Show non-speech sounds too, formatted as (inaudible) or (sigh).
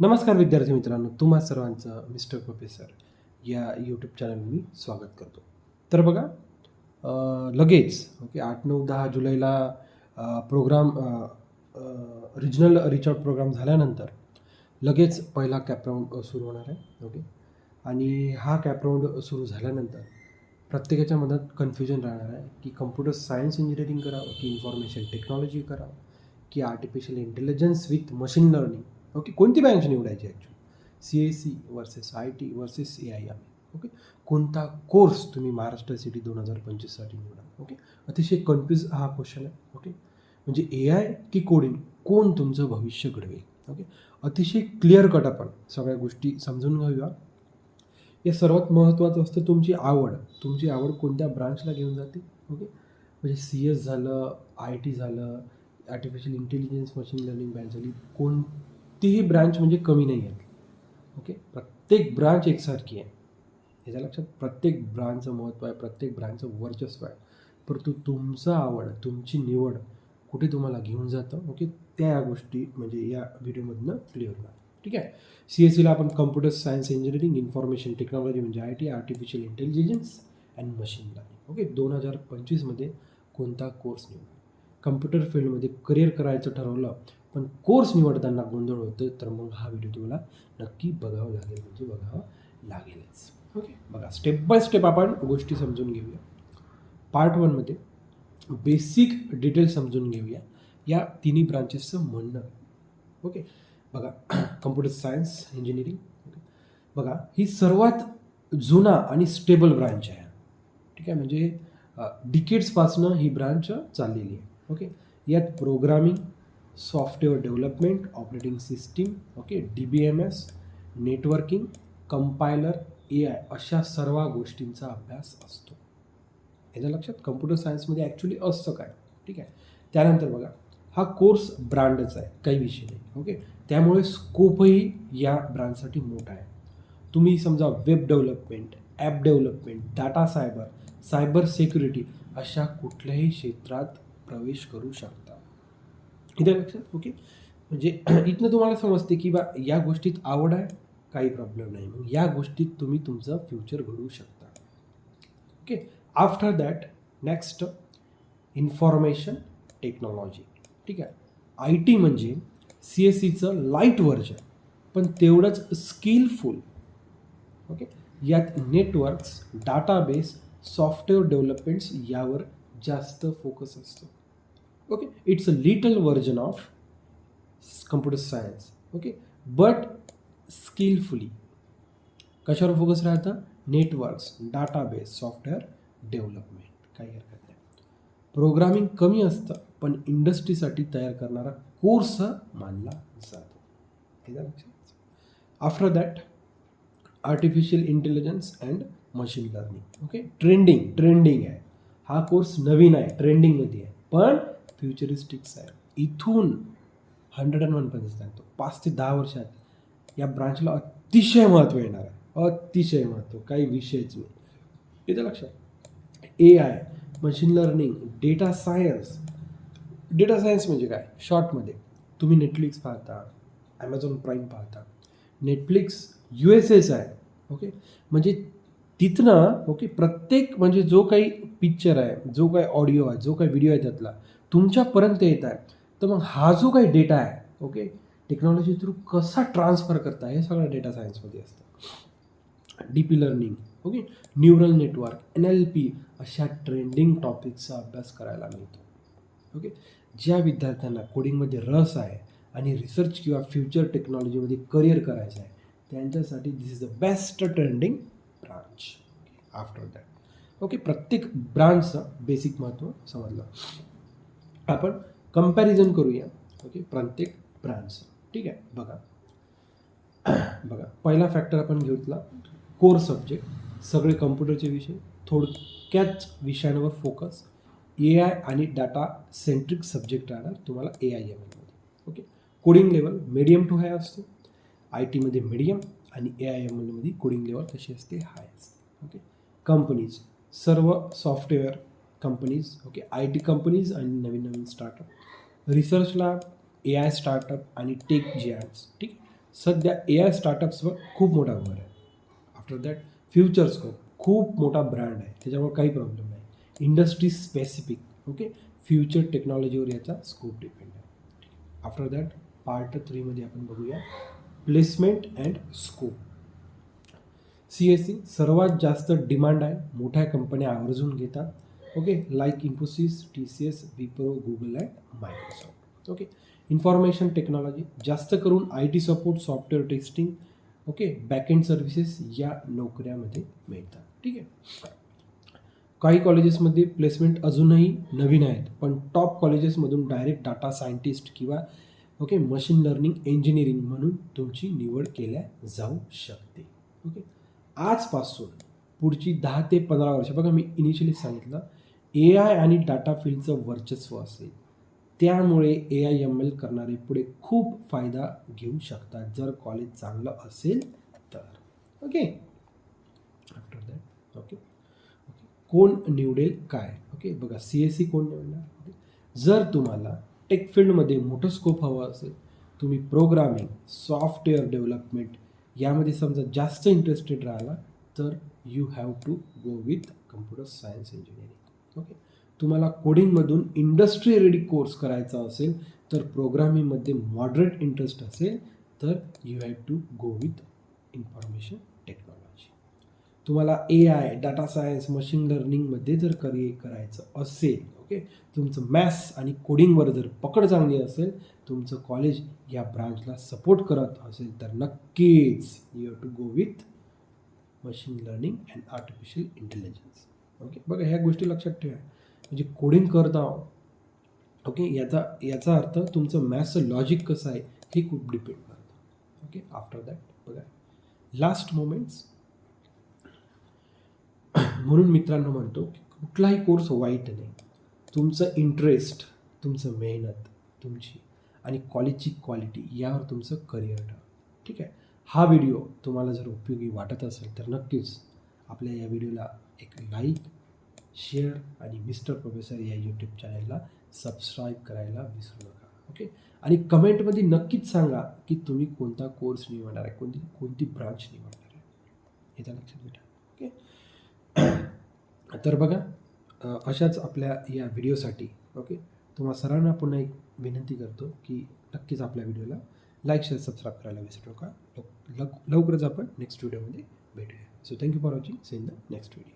नमस्कार विद्यार्थी मित्रांनो तुम्हा सर्वांचं मिस्टर प्रोफेसर या यूट्यूब चॅनल मी स्वागत करतो. तर बघा लगेच ओके आठ नऊ दहा जुलैला प्रोग्राम रिजनल रिचआउट प्रोग्राम झाल्यानंतर लगेच पहिला कॅप राऊंड सुरू होणार आहे ओके? आणि हा कॅपराऊंड सुरू झाल्यानंतर प्रत्येकाच्या मनात कन्फ्युजन राहणार आहे की कम्प्युटर सायन्स इंजिनिअरिंग करावं की इन्फॉर्मेशन टेक्नॉलॉजी करावं की artificial intelligence with machine learning okay कोणती ब्रँच निवडायची actually C S C versus I T versus A I M okay कोणता कोर्स तुम्ही महाराष्ट्र सिटी दोन हजार पंचवीससाठी निवडा ओके अतिशय कन्फ्यूज हा क्वेश्चन आहे. ओके म्हणजे ए आय की कोडिंग कोण तुमचं भविष्य घडवेल? ओके अतिशय क्लिअर कट आपण सगळ्या गोष्टी समजून घेऊया. या सर्वात महत्त्वाचं असतं तुमची आवड. तुमची आवड कोणत्या ब्रांचला घेऊन जाते? ओके म्हणजे सी एस झालं आय टी झालं artificial intelligence machine learning branch झाली कोण कोणतीही ब्रँच म्हणजे कमी नाही आहेत ओके? प्रत्येक ब्रांच एकसारखी आहे. याच्या लक्षात प्रत्येक ब्रांचचं महत्त्व आहे प्रत्येक ब्रांचचं वर्चस्व आहे. परंतु तुमचं आवड तुमची निवड कुठे तुम्हाला घेऊन जातं ओके? त्या या गोष्टी म्हणजे या व्हिडिओमधनं क्लिअर होणार. ठीक आहे? सी एस सीला आपण computer science engineering information technology म्हणजे I T artificial intelligence and machine learning okay? दोन हजार पंचवीसमध्ये कोणता कोर्स निवडा कम्प्युटर फील्डमध्ये करिअर करायचं ठरवलं पण कोर्स निवडताना गोंधळ होतं तर मग हा व्हिडिओ तुम्हाला नक्की बघावं लागेल म्हणजे बघावं लागेलच. ओके बघा स्टेप बाय स्टेप आपण गोष्टी समजून घेऊया. पार्ट वनमध्ये बेसिक डिटेल समजून घेऊया. या तिन्ही ब्रांचेसचं म्हणणं. ओके बघा कम्प्युटर सायन्स इंजिनिअरिंग ओके बघा ही सर्वात जुना आणि स्टेबल ब्रांच आहे. ठीक आहे? म्हणजे डिकेट्सपासनं ही ब्रांच चाललेली आहे. ओके यात programming software development operating system okay D B M S networking compiler A I अशा सर्व गोष्टींचा अभ्यास असतो. याच्या लक्षात कम्प्युटर सायन्समध्ये ॲक्च्युली असतं काय? ठीक आहे? त्यानंतर बघा हा कोर्स ब्रँडच आहे काही विषय नाही ओके? त्यामुळे स्कोपही या ब्रँडसाठी मोठा आहे. तुम्ही समजा web development app development data cyber cyber security अशा कुठल्याही क्षेत्रात प्रवेश करू शकता. इथं लक्षात ओके. म्हणजे (clears throat) इथनं तुम्हाला समजते की बा या गोष्टीत आवड आहे काही प्रॉब्लेम नाही. मग या गोष्टीत तुम्ही तुमचं फ्युचर घडवू शकता. Okay. After that next information technology ठीक आहे. आय टी म्हणजे सी एस सीचं लाइट व्हर्जन पण तेवढंच स्किलफुल ओके. यात नेटवर्क्स डाटाबेस सॉफ्टवेअर डेव्हलपमेंट्स यावर जास्त फोकस असतो. Okay it's a little version of computer science okay but skilfully कशावर फोकस राहतं? नेटवर्क्स डाटाबेस सॉफ्टवेअर डेव्हलपमेंट काही हरकत नाही. प्रोग्रामिंग कमी असतं पण इंडस्ट्रीसाठी तयार करणारा कोर्स मानला जातो. After that artificial intelligence and machine learning okay trending trending आहे. हा कोर्स नवीन आहे ट्रेंडिंगमध्ये आहे. पण फ्युचरिस्टिक्स आहे इथून हंड्रेड अँड वन पर्यंत सांगतो. पाच ते दहा वर्षात या ब्रांचला अतिशय महत्त्व येणार आहे. अतिशय महत्त्व. काही विषयच नाही. येतं लक्षात. A I machine learning data science data science म्हणजे काय? शॉर्टमध्ये तुम्ही नेटफ्लिक्स पाहता ॲमेझॉन प्राईम पाहता. नेटफ्लिक्स यू एस एस आहे. ओके म्हणजे तिथनं ओके प्रत्येक म्हणजे जो काही पिक्चर आहे जो काही ऑडिओ आहे जो काही व्हिडिओ आहे त्यातला तुमच्यापर्यंत येत आहे. तर मग हा जो काही डेटा आहे ओके टेक्नॉलॉजी थ्रू कसा ट्रान्सफर करता हे सगळं डेटा सायन्समध्ये असतं. Deep learning okay neural network N L P अशा ट्रेंडिंग टॉपिकचा अभ्यास करायला मिळतो. ओके ज्या विद्यार्थ्यांना कोडिंगमध्ये रस आहे आणि रिसर्च किंवा फ्युचर टेक्नॉलॉजीमध्ये करिअर करायचं आहे त्यांच्यासाठी this is the best trending branch after that okay प्रत्येक ब्रांचचं बेसिक महत्त्व समजलं. आपण कंपॅरिझन करूया. ओके प्रत्येक ब्रँडचं ठीक आहे? बघा. (clears throat) बघा. पहिला फॅक्टर आपण घेतला कोर सब्जेक्ट सगळे कम्प्युटरचे विषय. थोडक्याच विषयांवर फोकस ए आय आणि डाटा सेंट्रिक सब्जेक्ट राहणार तुम्हाला ए आय एम एलमध्ये okay coding level medium to high असतो. आय टीमध्ये मीडियम आणि ए आय एम एलमध्ये कोडिंग लेवल कशी असते? हाय असते. ओके कंपनीज सर्व software companies okay I T companies आणि नवीन नवीन startup research lab A I startup आणि टेक जी ॲप्स ठीक सध्या ए आय स्टार्टअप्सवर खूप मोठा भर आहे. आफ्टर दॅट फ्युचर स्कोप खूप मोठा ब्रँड आहे. त्याच्यामुळे काही प्रॉब्लेम नाही. इंडस्ट्री स्पेसिफिक ओके फ्युचर टेक्नॉलॉजीवर याचा स्कोप डिपेंड आहे. आफ्टर दॅट पार्ट थ्रीमध्ये आपण बघूया. Placement and scope C S C सर्वात जास्त डिमांड आहे. मोठ्या कंपन्या आवर्जून घेतात. Okay like Infosys T C S Wipro Google and Microsoft okay information technology जास्त करून I T support software testing okay backend services या नोकऱ्यामध्ये मिळतात. ठीक आहे? काही कॉलेजेसमध्ये प्लेसमेंट अजूनही नवीन आहेत पण टॉप कॉलेजेसमधून डायरेक्ट डाटा सायंटिस्ट किंवा ओके मशीन लर्निंग इंजिनिअरिंग म्हणून तुमची निवड केल्या जाऊ शकते. ओके आजपासून पुढची दहा ते पंधरा वर्ष बघा मी इनिशियली सांगितलं ए आय आणि डाटा फील्डचं वर्चस्व असेल त्यामुळे ए आय एम एल करणारे पुढे खूप फायदा घेऊ शकतात. जर कॉलेज चांगलं असेल तर. ओके आफ्टर दॅट ओके कोण निवडेल काय? ओके बघा सी एस सी कोण निवडणार? ओके जर तुम्हाला टेक फील्डमध्ये मोठं स्कोप हवं असेल तुम्ही प्रोग्रामिंग सॉफ्टवेअर डेव्हलपमेंट यामध्ये समजा जास्त इंटरेस्टेड राहिला तर you have to go with computer science engineering तुम्हाला कोडिंगमधून इंडस्ट्री रेडी कोर्स करायचा असेल तर प्रोग्रामिंगमध्ये मॉडरेट इंटरेस्ट असेल तर you have to go with information technology तुम्हाला A I data science machine लर्निंगमध्ये जर करिअर करायचं असेल ओके तुमचं मॅथ्स आणि कोडिंगवर जर पकड चांगली असेल तुमचं कॉलेज या ब्रांचला सपोर्ट करत असेल तर नक्कीच you have to go with machine learning and artificial intelligence okay बघा ह्या गोष्टी लक्षात ठेवा. म्हणजे कोडिंग करता हो. ओके याचा याचा अर्थ तुमचं मॅथ्सचं लॉजिक कसं आहे हे खूप डिपेंड करतं. ओके आफ्टर दॅट बघा. लास्ट मोमेंट्स (clears throat) म्हणून मित्रांनो म्हणतो की कुठलाही कोर्स वाईट नाही. तुमचं इंटरेस्ट तुमचं मेहनत तुमची आणि कॉलेजची क्वालिटी यावर तुमचं करिअर ठीक आहे? हा व्हिडिओ तुम्हाला जर उपयोगी वाटत असेल तर नक्कीच आपल्या या व्हिडिओला एक लाईक शेअर आणि मिस्टर प्रोफेसर या यूट्यूब चॅनलला सबस्क्राईब करायला विसरू नका. ओके आणि कमेंटमध्ये नक्कीच सांगा की तुम्ही कोणता कोर्स निवडणार आहे कोणती कोणती ब्रांच निवडणार आहे. याच्या लक्षात भेटा. ओके (clears throat) तर बघा अशाच आपल्या या व्हिडिओसाठी ओके तुम्हा सर्वांना पुन्हा एक विनंती करतो की नक्कीच आपल्या व्हिडिओला लाईक शेअर सबस्क्राईब करायला विसरू नका. लव लव लवकरच आपण नेक्स्ट व्हिडिओमध्ये भेटूया. So thank you for watching see in the next video